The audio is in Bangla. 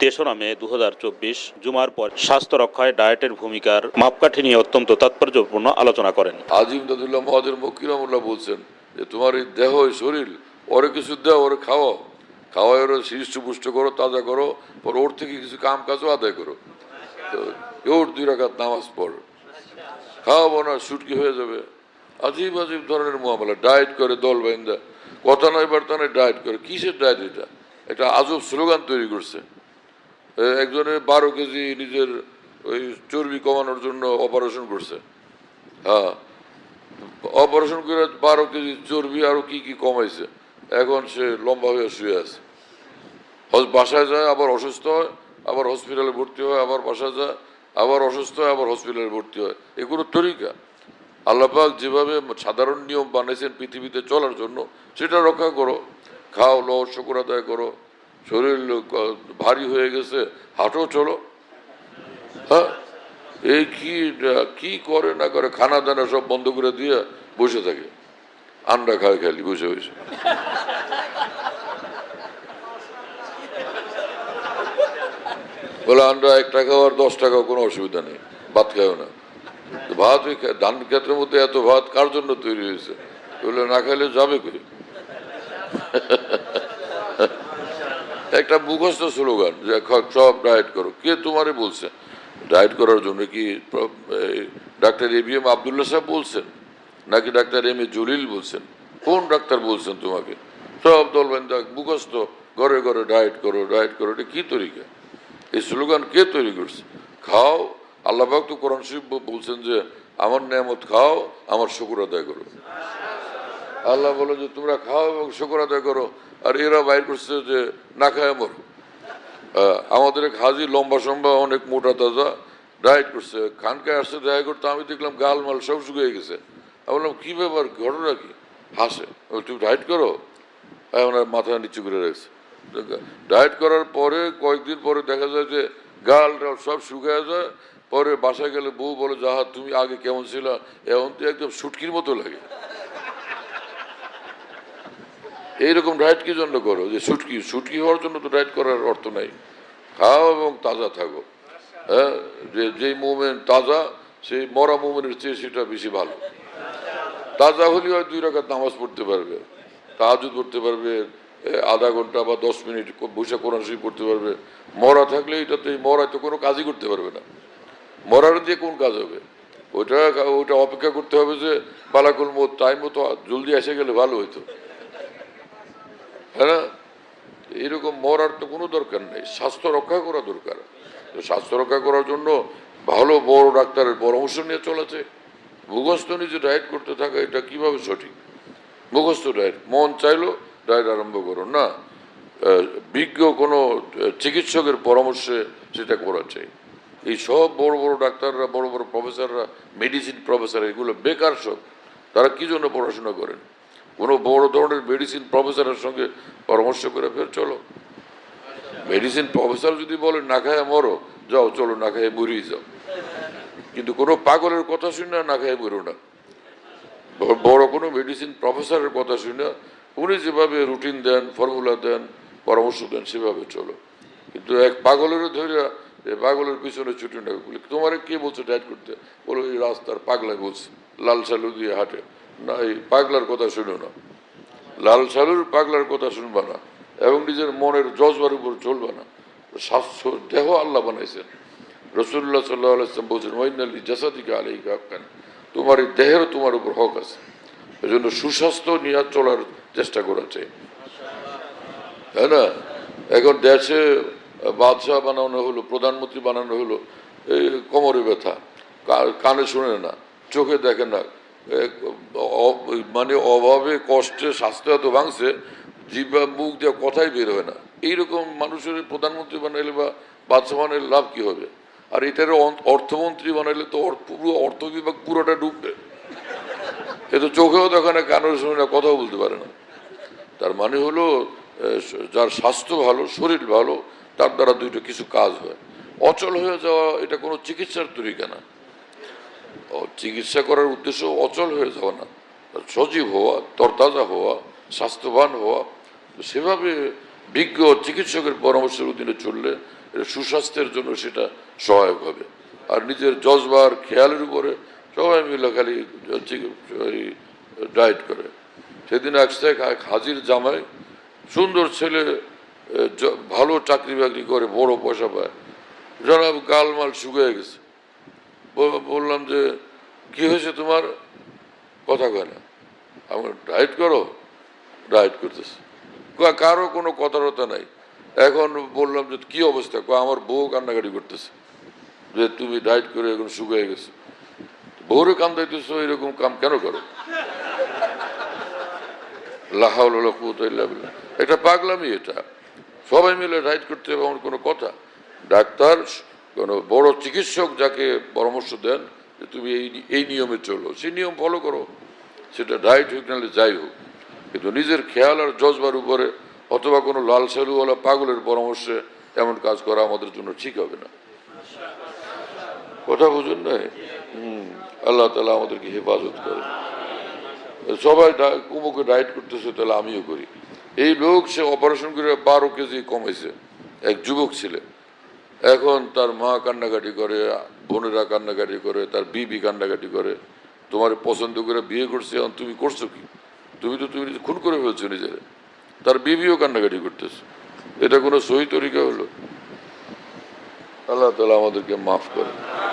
তেসরা মে দু হাজার চব্বিশ, জুমার পর স্বাস্থ্য রক্ষায় ডায়েটের ভূমিকার মাপকাঠি নিয়ে অত্যন্ত তাৎপর্যপূর্ণ আলোচনা করেন। আজিম দাদুল্লাহ মহাজের মকিরামুল্লাহ বলছেন যে, তোমার এই দেহ শরীর, ওরে কিছু দেও, ওরে খাওয়াও। খাওয়াই ওরে পুষ্ট করো, তাজা করো, পর ওর থেকে কিছু কাম কাজও আদায় করো। তো ওর দুই রাখাত নামাজ পড়। খাওয়াবো না, সুটকি হয়ে যাবে। আজিব আজিব ধরনের মোয়ামলা। ডায়েট করে দল বাইন্দা। কথা নয়, বার্তা নয়, ডায়েট করে। কিসের ডায়েট এটা? একটা আজব স্লোগান তৈরি করছে। একজনের বারো কেজি নিজের ওই চর্বি কমানোর জন্য অপারেশন করছে। হ্যাঁ। অপারেশন করে বারো কেজি চর্বি আরও কি কি কমাইছে। এখন সে লম্বা হয়ে শুয়ে আছে। বাসায় যায়, আবার অসুস্থ হয়, আবার হসপিটালে ভর্তি হয়, আবার বাসায় যায়, আবার অসুস্থ হয়, আবার হসপিটালে ভর্তি হয়। এগুলো তরিকা। আল্লাপাক যেভাবে সাধারণ নিয়ম বানিয়েছেন পৃথিবীতে চলার জন্য, সেটা রক্ষা করো। খাও লো শুকুর আদায় করো। শরীর ভারী হয়ে গেছে, হাঁটো, চলো। হ্যাঁ? এই কি কি করে না করে খানা দানা সব বন্ধ করে দিয়ে বসে থাকে। আন্ডা খায় খালি, বসে বসে। বলে, আন্ডা এক টাকা আর দশ টাকা, কোনো অসুবিধা নেই, ভাত খায়ও না। ভাত ওই ধান ক্ষেত্রের মধ্যে এত ভাত কার জন্য তৈরি হয়েছে? বলে, না খাইলে যাবে কই? একটা মুখস্থ স্লোগান, যে সব ডায়েট করো। কে তোমারে বলছে? ডায়েট করার জন্য কি doctor A B M Abdullah সাহেব বলছেন? নাকি ডাক্তার এম এ জলিল বলছেন? কোন ডাক্তার বলছেন তোমাকে? সব দলবেন মুখস্থ, ঘরে ঘরে ডায়েট করো ডায়েট করো, এটা কি তরিকা? এই স্লোগান কে তৈরি করছে? খাও, আল্লাহ তো কোরআন শরীফ ব- বলছেন যে, আমার নিয়ামত খাও, আমার শুকুর আদায় করো। আল্লাহ বলো যে, তোমরা খাও এবং শুকর আদায় করো। আর এরা বাইর করছে যে, না খায় মর। আমাদের এক হাজি লম্বা সম্বা অনেক মোটা তাজা, ডায়েট করছে। খানকায় আসছে, দেখা করতে আমি দেখলাম গাল মাল সব শুকিয়ে গেছে। আমি বললাম, কি ব্যাপার? ঘটনা কি? হাসে। তুমি ডায়েট করো? এখন আর মাথা নিচু করে রাখছে। ডায়েট করার পরে, কয়েকদিন পরে দেখা যায় যে, গাল সব শুকিয়ে যায়। পরে বাসায় গেলে বউ বলে যাহা তুমি আগে কেমন ছিল? এখন তো একদম সুটকির মতো লাগে। এইরকম ডায়েট কি জন্য করো? যে সুটকি সুটকি হওয়ার জন্য তো ডায়েট করার অর্থ নাই। খাও এবং তাজা থাকো। হ্যাঁ? যে, যেই মুভমেন্ট তাজা, সেই মরা মুভমেন্টের চেয়ে সেটা বেশি ভালো। তাজা হলে হয় দুই রাখাত নামাজ পড়তে পারবে। তাহাজুদ পড়তে পারবে আধা ঘণ্টা বা দশ মিনিট বসে কোরআন শরীফ পড়তে পারবে। মরা থাকলে এটা তো এই মরা তো কোনো কাজই করতে পারবে না। মরার দিয়ে কোন কাজ হবে? ওইটা ওইটা অপেক্ষা করতে হবে যে, বালাকুল মত টাইম মতো জলদি এসে গেলে ভালো হইতো। হ্যাঁ? এরকম মরার তো কোনো দরকার নেই, স্বাস্থ্য রক্ষা করা দরকার। তো স্বাস্থ্য রক্ষা করার জন্য ভালো বড় ডাক্তারের পরামর্শ নিয়ে চলেছে। মুখস্থ নিজে ডায়েট করতে থাকা, এটা কীভাবে সঠিক? মুখস্থ ডায়েট মন চাইলো ডায়েট আরম্ভ করো না? বিজ্ঞ কোনো চিকিৎসকের পরামর্শে সেটা করা চাই। এই সব বড় বড় ডাক্তাররা, বড় বড় প্রফেসররা মেডিসিন প্রফেসর এগুলো বেকার সব, তারা কী জন্য পড়াশোনা করেন? কোনো বড় ধরনের মেডিসিন প্রফেসরের সঙ্গে পরামর্শ করে ফের চলো। মেডিসিন প্রফেসর যদি বলে, না খায় মরো, যাও, চলো, না খায় মরিয়ে যাও। কিন্তু কোনো পাগলের কথা শুনে না খায় মরো না। বড় কোনো মেডিসিন প্রফেসরের কথা শুনে উনি যেভাবে রুটিন দেন ফর্মুলা দেন, পরামর্শ দেন, সেভাবে চলো। কিন্তু এক পাগলেরও ধরে পাগলের পিছনে ছুটি না, বলি, তোমার কে বলছে ডায়েট করতে? বলো এই রাস্তার পাগলাই বলছে, লাল সালু দিয়ে হাঁটে। না, এই পাগলার কথা শুনো না। লাল সালুর পাগলার কথা শুনবা না এবং নিজের মনের জজবার উপর চলবা না। স্বাস্থ্য, দেহ আল্লাহ বানাইছেন। রসুল্লাহ সাল্লাহ বলছেন ওয়াইনালি জাসাদিকে আলাই কাকান তোমার এই দেহেরও তোমার উপর হক আছে। এই জন্য সুস্বাস্থ্য নিয়ে চলার চেষ্টা করা চাই। তাই না? এখন দেশে বাদশাহ বানানো হলো, প্রধানমন্ত্রী বানানো হলো, এই কোমরে ব্যথা কানে শুনে না, চোখে দেখে না মানে অভাবে, কষ্টে, স্বাস্থ্য এত ভাঙছে, জিব্বা, মুখ দিয়ে কথাই বের হয় না। এইরকম মানুষের প্রধানমন্ত্রী বানাইলে বা বাদশাহ বানাইলে লাভ কি হবে? আর এটার অর্থমন্ত্রী বানাইলে তো পুরো অর্থ বিভাগ পুরোটা ডুববে। এ তো চোখেও দেখে না কানের শুনে কথাও বলতে পারে না। তার মানে হলো যার স্বাস্থ্য ভালো, শরীর ভালো, তার দ্বারা দুইটা কিছু কাজ হয়। অচল হয়ে যাওয়া, এটা কোনো চিকিৎসার তরিকা না। চিকিৎসা করার উদ্দেশ্য অচল হয়ে যাওয়া না। সজীব হওয়া, তরতাজা হওয়া, স্বাস্থ্যবান হওয়া, সেভাবে বিজ্ঞ চিকিৎসকের পরামর্শের অধীনে চললে সুস্বাস্থ্যের জন্য সেটা সহায়ক হবে। আর নিজের জজবার খেয়ালের উপরে সবাই মিলে খালি ডায়েট করে। সেদিন আসছে এক হাজির জামাই সুন্দর ছেলে ভালো চাকরি বাকরি করে, বড় পয়সা পায়। জনাব গালমাল শুকিয়ে গেছে। বললাম যে কি হয়েছে তোমার? কথা কয় না। আমার ডায়েট করো? ডায়েট করতেছে। কারও কোনো কথা টথা নাই। এখন বললাম যে কি অবস্থা? কয়, আমার বউ কান্নাকাটি করতেছে যে তুমি ডায়েট করে এখন শুকিয়ে গেছো। বউরে কান্দাইতেছো এরকম কাম কেন করো? বিল্লাহ। এটা পাগলামি এটা। সবাই মিলে রাইট করতে হবে আমার কোনো কথা। ডাক্তার কোনো বড় চিকিৎসক যাকে পরামর্শ দেন যে তুমি এই এই নিয়মে চলো, সেই নিয়ম ফলো করো। সেটা ডায়েট হোক, নাহলে যাই হোক। কিন্তু নিজের খেয়াল আর জজবার উপরে অথবা কোনো লাল সালুওয়ালা পাগলের পরামর্শে এমন কাজ করা আমাদের জন্য ঠিক হবে না। কথা বুঝুন না হুম, আল্লাহ তালা আমাদেরকে হেফাজত করে। সবাই কুমুকে ডায়েট করতেছে, তাহলে আমিও করি। এই লোক সে অপারেশন করে বারো কেজি কমেছে এক যুবক ছিলেন এখন তার মা কান্নাকাটি করে, বোনেরা কান্নাকাটি করে, তার বিবি কান্নাকাটি করে, তোমার পছন্দ করে বিয়ে করছে, এখন তুমি করছ কি? তুমি তো তুমি খুন করে ফেলছো নিজের। তার বিবিও কান্নাকাটি করতেছে। এটা কোনো সহি তরিকা হলো? আল্লাহ তালা আমাদেরকে মাফ করে।